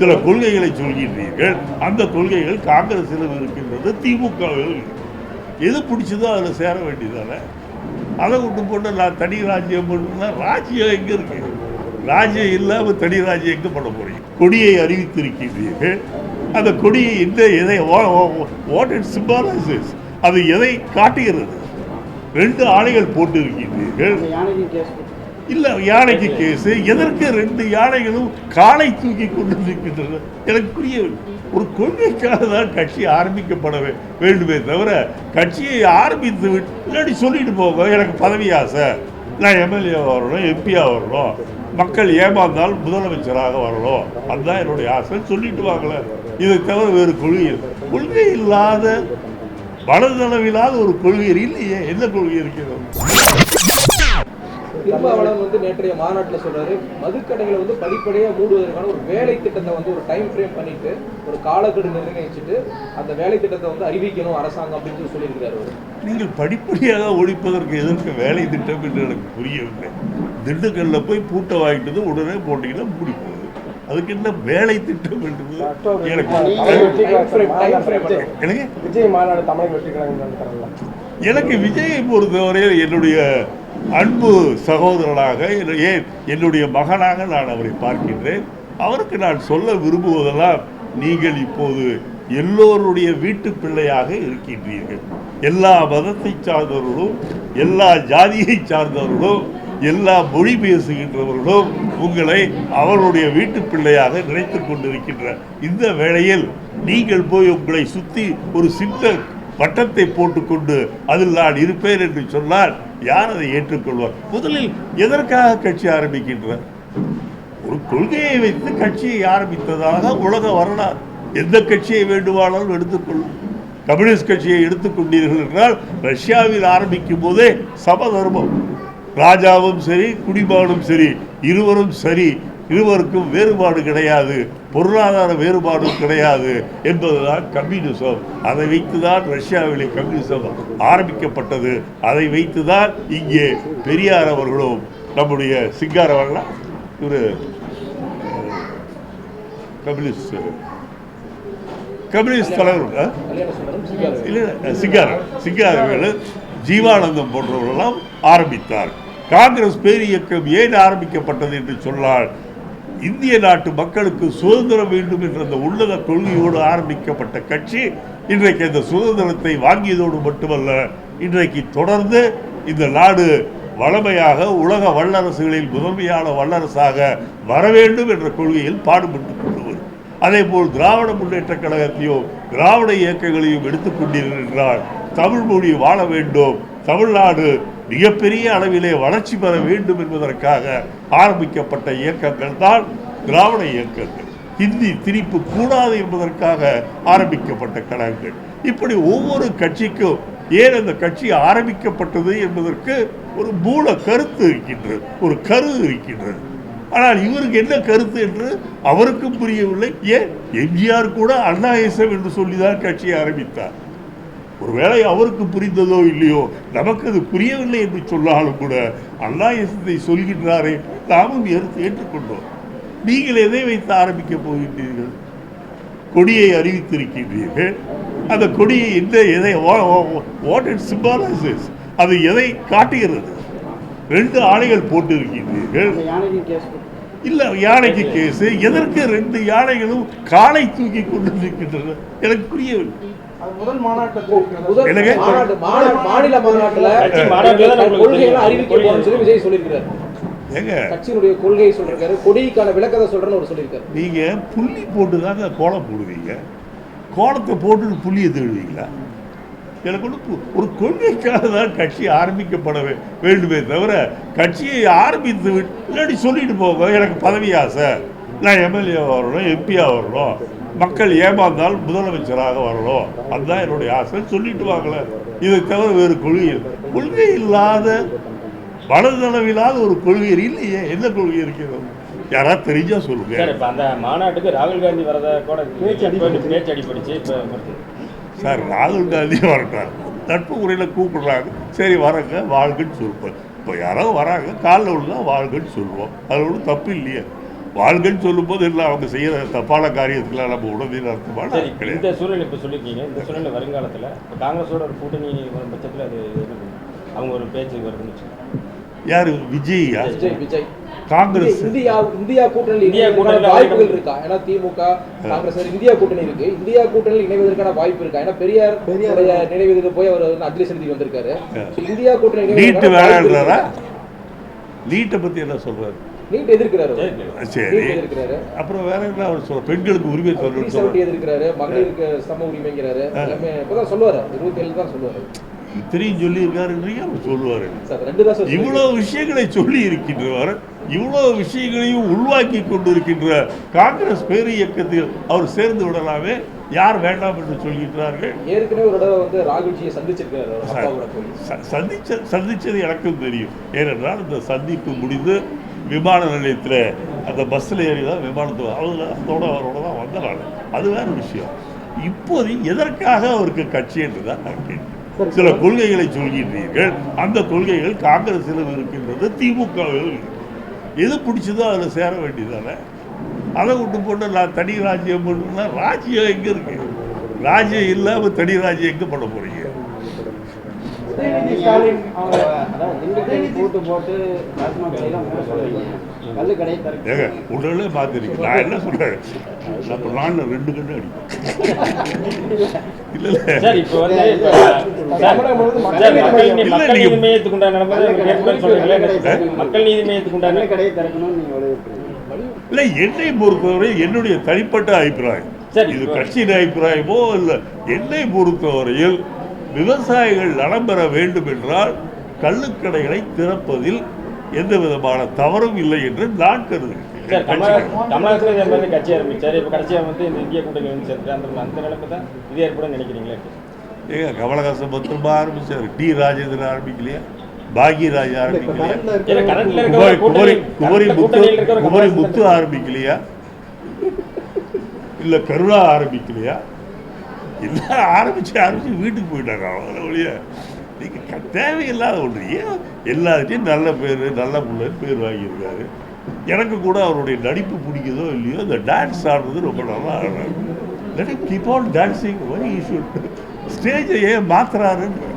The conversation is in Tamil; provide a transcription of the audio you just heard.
சில கொள்கைகளை சொல்கின்றீர்கள். அந்த கொள்கைகள் காங்கிரஸிலும் இருக்கின்றது திமுகவிலும். எது பிடிச்சதோ அதில் சேர வேண்டியதானே? அதை விட்டு போட்டு நான் தனி ராஜ்யம் பண்ணுன்னா ராஜ்யம் எங்கே இருக்கு? ராஜ்யம் இல்லாமல் தனி ராஜ்யம் எங்கே பண்ண போறீங்க? கொடியை அறிவித்திருக்கின்றீர்கள். அந்த கொடியை இந்த எதை வாட் இட் சிம்பாலைசஸ் அது எதை காட்டுகிறது? ரெண்டு ஆணைகள் போட்டு இருக்கின்றீர்கள் இல்லை யானைக்கு கேஸ் எதற்கு ரெண்டு யானைகளும் காலை தூக்கி கொண்டு இருக்கின்றன எனக்கு புரியவில்லை. ஒரு கொள்கைக்காக தான் கட்சி ஆரம்பிக்கப்பட வேண்டுமே தவிர கட்சியை ஆரம்பித்து விட்டு இல்லாட்டி சொல்லிட்டு போங்க எனக்கு பதவி ஆசை. நான் எம்எல்ஏ வரணும் எம்பியாக வரணும். மக்கள் ஏமாந்தால் முதலமைச்சராக வரணும். அதுதான் என்னுடைய ஆசை. சொல்லிட்டு வாங்கல இதை தவிர வேறு கொள்கை கொள்கை இல்லாத மனதளவில்லாத ஒரு கொள்கை இல்லையே. என்ன கொள்கை இருக்கிறது திருமாவளவன் வந்து நேற்றைய மாநாட்டில் சொல்றாரு மதுக்கடைகளை வந்து படிப்படியாக மூடுவதற்கான ஒரு வேலை திட்டத்தை வந்து ஒரு டைம் ஃப்ரேம் பண்ணிட்டு ஒரு காலக்கெடு நிர்ணயிச்சுட்டு அந்த வேலை திட்டத்தை வந்து அறிவிக்கணும் அரசாங்கம் அப்படின்னு சொல்லி சொல்லியிருக்காரு அவரு. நீங்கள் படிப்படியாக ஒழிப்பதற்கு எதற்கு வேலை திட்டம் என்று எனக்கு புரியவில்லை. திண்டுக்கல்ல போய் பூட்டை வாங்கிட்டது உடனே போட்டீங்கன்னா மூடி போகுது. அதுக்கு என்ன வேலை திட்டம் என்றது? எனக்கு விஜய் மாநாடு தமிழக வெற்றி எனக்கு விஜயை பொறுத்தவரையில் என்னுடைய அன்பு சகோதரனாக ஏன் என்னுடைய மகனாக நான் அவரை பார்க்கின்றேன். அவருக்கு நான் சொல்ல விரும்புவதெல்லாம் நீங்கள் இப்போது எல்லோருடைய வீட்டு பிள்ளையாக இருக்கின்றீர்கள். எல்லா மதத்தை சார்ந்தவர்களும் எல்லா ஜாதியை சார்ந்தவர்களும் எல்லா மொழி பேசுகின்றவர்களும் உங்களை அவருடைய வீட்டு பிள்ளையாக நினைத்து கொண்டிருக்கின்ற இந்த வேளையில் நீங்கள் போய் உங்களை சுற்றி ஒரு சின்ன வட்டத்தை போட்டுக்கொண்டு அதில் நான் இருப்பேன் என்று சொன்னால் யார் அதை ஏற்றுக்கொள்வார்? முதலில் எதற்காக கட்சி ஆரம்பிக்கின்றார் ஒரு கொள்கையை வைத்து கட்சியை ஆரம்பித்ததாக உலக வரலாறு. எந்த கட்சியை வேண்டுமானாலும் எடுத்துக்கொள்ளும். கம்யூனிஸ்ட் கட்சியை எடுத்துக்கொண்டீர்கள் என்றால் ரஷ்யாவில் ஆரம்பிக்கும் போதே சமதர்மம். ராஜாவும் சரி குடிமகனும் சரி இருவரும் சரி இருவருக்கும் வேறுபாடு கிடையாது. பொருளாதார வேறுபாடும் கிடையாது என்பதுதான் கம்யூனிசம். அதை வைத்துதான் ரஷ்யாவிலே கம்யூனிசம் ஆரம்பிக்கப்பட்டது. அதை வைத்துதான் இங்கே பெரியார் அவர்களும் நம்முடைய சிங்கார் அவர்களா இவர் கம்யூனிஸ்ட் கம்யூனிஸ்ட் தலைவர் இல்லை சிங்காரம் சிங்காரவேலு ஜீவானந்தம் போன்றவர்களெல்லாம் ஆரம்பித்தார். காங்கிரஸ் பேரியக்கம் ஏன் ஆரம்பிக்கப்பட்டது என்று சொன்னால் இந்திய நாட்டு மக்களுக்கு சுதந்திரம் வேண்டும் என்ற அந்த உள்ளத கொள்கையோடு ஆரம்பிக்கப்பட்ட கட்சி இன்றைக்கு அந்த சுதந்திரத்தை வாங்கியதோடு மட்டுமல்ல இன்றைக்கு தொடர்ந்து இந்த நாடு வளமையாக உலக வல்லரசுகளில் முதன்மையான வல்லரசாக வர வேண்டும் என்ற கொள்கையில் பாடுபட்டு கொள்வது அதே அதேபோல் திராவிட முன்னேற்ற கழகத்தையும் திராவிட இயக்கங்களையும் எடுத்துக்கொண்டீர்கள் என்றால் தமிழ் மொழி வாழ வேண்டும். தமிழ்நாடு மிகப்பெரிய அளவிலே வளர்ச்சி பெற வேண்டும் என்பதற்காக ஆரம்பிக்கப்பட்ட இயக்கங்கள் தான் திராவிட இயக்கங்கள். ஹிந்தி திணிப்பு கூடாது என்பதற்காக ஆரம்பிக்கப்பட்ட கழகங்கள். இப்படி ஒவ்வொரு கட்சிக்கும் ஏன் அந்த கட்சி ஆரம்பிக்கப்பட்டது என்பதற்கு ஒரு மூல கருத்து இருக்கின்றது ஒரு கரு இருக்கின்றது. ஆனால் இவருக்கு என்ன கருத்து என்று அவருக்கும் புரியவில்லை. ஏன்? எம்ஜிஆர் கூட அண்ணாயசம் என்று சொல்லிதான் கட்சியை ஆரம்பித்தார். ஒருவேளை அவருக்கு புரிந்ததோ இல்லையோ நமக்கு அது புரியவில்லை என்று சொன்னாலும் கூட அண்ணாயசத்தை சொல்கின்றாரே நாமும் ஏற்று ஏற்றுக்கொண்டோம். நீங்கள் எதை வைத்து ஆரம்பிக்க போகின்றீர்கள்? கொடியை அறிவித்திருக்கின்றீர்கள். அந்த கொடியை இந்த எதை வாட் இட் சிம்பாலைசஸ் அது எதை காட்டுகிறது? ரெண்டு ஆணைகள் போட்டு இருக்கின்றீர்கள் யானைக்கு கேஸ் இல்ல யானைக்கு கேஸ். எதற்கு ரெண்டு யானைகளும் காலை தூக்கி கொண்டு இருக்கின்றன எனக்கு புரியவில்லை. மாநில மாநாட்டுல விஜய் சொல்லியிருக்காரு ஏங்க? கட்சியினுடைய கொள்கையை சொல்லிருக்காரு கொடிக்கான விளக்கத்தை சொல்றேன்னு சொல்லியிருக்காரு. நீங்க புள்ளி போட்டு தாங்க கோலம் போடுவீங்க. கோலத்தை போட்டுட்டு புள்ளியை தேடுவீங்களா எனக்கு ஒரு கொள்கைக்காக தான் கட்சி ஆரம்பிக்கப்பட வேண்டுமே தவிர கட்சியை ஆரம்பித்து விட்டு இல்லாட்டி சொல்லிட்டு போங்க. எனக்கு பதவி ஆசை. நான் எம்எல்ஏ வரணும் எம்பியாக வரணும். மக்கள் ஏமாந்தால் முதலமைச்சராக வரணும். அதுதான் என்னுடைய ஆசை. சொல்லிட்டு வாங்களே. இதை தவிர வேறு கொள்கை. கொள்கை இல்லாத மனதளவில்லாத ஒரு கொள்கை இல்லையே. என்ன கொள்கை இருக்கிறது? யாராவது தெரிஞ்சா சொல்லுங்க. சார் இப்போ அந்த மாநாட்டுக்கு ராகுல் காந்தி வரத கூட பேச்சு அடிப்படை பேச்சு அடிப்படிச்சு இப்போ சார் ராகுல் காந்தி வரட்டார். நட்பு முறையில் கூப்பிடுறாங்க. சரி வரங்க வாழ்கன்னு சொல்லுவோம் இப்போ யாரோ வராங்க காலில் விழுந்தா வாழ்கன்னு சொல்லுவோம். அதில் ஒன்றும் தப்பு இல்லையே. வாழ்கன்னு சொல்லும்போது இல்லை அவங்க செய்யற தப்பான காரியத்துக்குலாம் நம்ம உடனே அர்த்தமான இந்த சூழல் இப்போ சொல்லியிருக்கீங்க இந்த சூழல்ல வருங்காலத்தில் இப்போ காங்கிரஸோட ஒரு கூட்டணி வரும் பட்சத்தில் அது? அவங்க ஒரு பேச்சு வருதுன்னு. யாரு? விஜயா விஜய். விஜய். காங்கிரஸ். இந்தியா இந்தியா கூட்டணியில் இந்தியா கூட்டணியில வாய்ப்புகள் வாய்ப்பு இருக்கா? ஏன்னா திமுக காங்கிரஸ் இந்தியா கூட்டணி இருக்கு. இந்தியா கூட்டணியில் இணைவதற்கான வாய்ப்பு இருக்கா? ஏன்னா பெரியார் உடைய நினைவுக்கு போய் அவர் வந்து அஞ்சலி செலுத்தி வந்திருக்காரு. இந்தியா கூட்டணி நீட்டு இருக்கா? நீட்டை பத்தி என்ன சொல்றாரு? நீட் எதிர்க்கிறாரு அவர். சரி. அப்புறம் வேற என்ன அவர் சொல்ற? பெண்களுக்கு உரிமை செவன்டி சொல்றாரு எதிர்க்கிறாரு. மகளிருக்கு சம உரிமைங்கிறாரு. எல்லாமே இப்பதான் சொல்லுவாரு. இருபத்தி ஏழு தான் சொல்லுவாரு. இத்தனையும் சொல்லி இருக்காருன்றீங்க அவர் சொல்லுவாரு. சார் ரெண்டு தான் சார் இவ்வளவு விஷயங்களை சொல்லி இருக்கின்றவர் இவ்வளவு விஷயங்களையும் உள்வாக்கி கொண்டிருக்கின்ற காங்கிரஸ் பேரு இயக்கத்தில் அவர் சேர்ந்து விடலாமே யார் வேண்டாம் என்று சொல்கின்றார்கள்? ஏற்கனவே ஒரு தடவை வந்து ராகுல்ஜியை சந்திச்சிருக்காரு அவர் அப்பாவோட போய். ச- சந்திச்ச சந்திச்சது எனக்கும் தெரியும். ஏனென்றால் இந்த சந்திப்பு முடிந்து விமான நிலையத்தில் அந்த பஸ்ஸில் ஏறி தான் விமானத்து அதில் அதோட அவரோட தான் வந்த நான் அது வேற விஷயம். இப்போது எதற்காக அவருக்கு கட்சி என்று தான் நான் கேட்டேன். சில கொள்கைகளை சொல்கின்றீர்கள். அந்த கொள்கைகள் காங்கிரஸிலும் இருக்கின்றது திமுகவிலும் எது பிடிச்சதோ அதில் சேர வேண்டியதானே அதை விட்டு போட்டு நான் தனி ராஜ்யம் பண்ணுன்னா ராஜ்யம் எங்கே இருக்கு? ராஜ்யம் இல்லாமல் தனி ராஜ்யம் எங்கே பண்ண போறீங்க? ஏங்க உடனே பார்த்துருக்கீங்க. நான் என்ன சொல்றேன்? நம்ம நாளில் ரெண்டு கண்ணு அடிக்கும். இல்லை இப்போ வந்து இப்போ மக்கள் நீதி மையத்துக்கு உண்டான. மக்கள் நீதி மையத்துக்கு கடையை திறக்கணும்னு இல்லை என்னை பொறுத்தவரை என்னுடைய தனிப்பட்ட அபிப்பிராயம். சரி, இது இப்போ- கட்சியின் அபிப்பிராயமோ இல்லை என்னை பொறுத்தவரையில் விவசாயிகள் நலம் பெற வேண்டும் என்றால் கள்ளுக்கடைகளை திறப்பதில் எந்த விதமான தவறும் இல்லை என்று நான் சார் கருதுகிறேன் இதே மாதிரி கட்சி ஆரம்பிச்சார். இப்போ கடைசியாக வந்து இந்த இந்திய கூட்டணி வந்து அந்த அந்த நிலைமை தான் இது ஏற்படும் நினைக்கிறீங்களா? ஏங்க கமலஹாசன் பத்திரமா ஆரம்பிச்சார். டி ராஜேந்திரன் ஆரம்பிக்கலையா? பாக்யராஜ் ஆரம்பிக்கலையா? குமரி குமரி முத்து குமரி முத்து ஆரம்பிக்கலையா? இல்ல கருணா ஆரம்பிக்கலையா? எல்லாம் ஆரம்பித்து ஆரம்பித்து வீட்டுக்கு போயிட்டாங்க அவ்வளோ ஒழிய. நீங்கள் தேவையில்லாத ஒன்று. ஏன் எல்லாத்தையும் நல்ல பேர் நல்ல பிள்ளைன்னு பேர் வாங்கியிருக்காரு. எனக்கு கூட அவருடைய நடிப்பு பிடிக்குதோ இல்லையோ அந்த டான்ஸ் ஆடுறது ரொம்ப நல்லா ஆடுறாரு. கீப் ஆன் டான்ஸிங் ஷுட் ஸ்டேஜை ஏன் மாத்துறாருன்னு